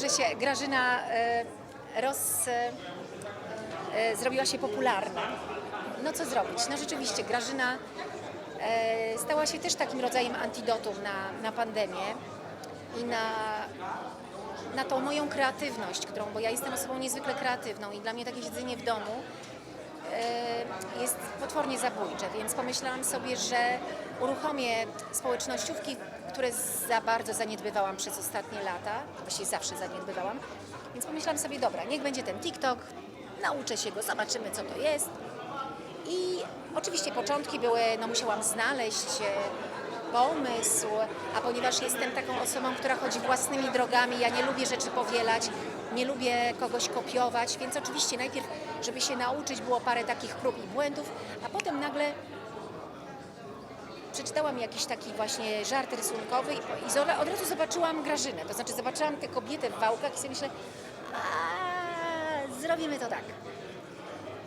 że się Grażyna e, roz, e, e, zrobiła się popularna. No co zrobić? No rzeczywiście, Grażyna stała się też takim rodzajem antidotum na, na pandemię i na, na tą moją kreatywność, którą, bo ja jestem osobą niezwykle kreatywną i dla mnie takie siedzenie w domu jest potwornie zabójcze, więc pomyślałam sobie, że uruchomię społecznościówki, które za bardzo zaniedbywałam przez ostatnie lata, właściwie zawsze zaniedbywałam, więc pomyślałam sobie, dobra, niech będzie ten TikTok, nauczę się go, zobaczymy co to jest. I oczywiście początki były, no musiałam znaleźć e, pomysł, a ponieważ jestem taką osobą, która chodzi własnymi drogami, ja nie lubię rzeczy powielać, nie lubię kogoś kopiować, więc oczywiście najpierw, żeby się nauczyć, było parę takich prób i błędów, a potem nagle przeczytałam jakiś taki właśnie żart rysunkowy i, od razu zobaczyłam Grażynę, to znaczy zobaczyłam tę kobietę w wałkach i sobie myślę, zrobimy to tak.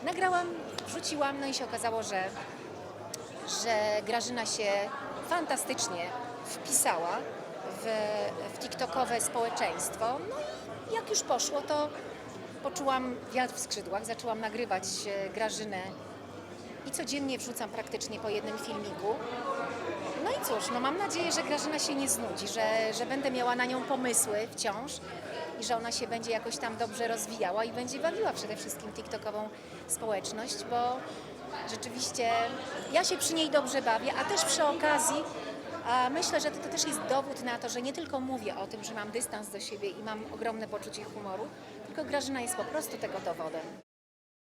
Nagrałam, wrzuciłam, no i się okazało, że, że Grażyna się fantastycznie wpisała w, w TikTokowe społeczeństwo. No i jak już poszło, to poczułam wiatr w skrzydłach, zaczęłam nagrywać e, Grażynę i codziennie wrzucam praktycznie po jednym filmiku. No i cóż, no mam nadzieję, że Grażyna się nie znudzi, że, że będę miała na nią pomysły wciąż i że ona się będzie jakoś tam dobrze rozwijała i będzie bawiła przede wszystkim TikTokową społeczność, bo rzeczywiście ja się przy niej dobrze bawię, a też przy okazji a myślę, że to, to też jest dowód na to, że nie tylko mówię o tym, że mam dystans do siebie i mam ogromne poczucie humoru, tylko Grażyna jest po prostu tego dowodem.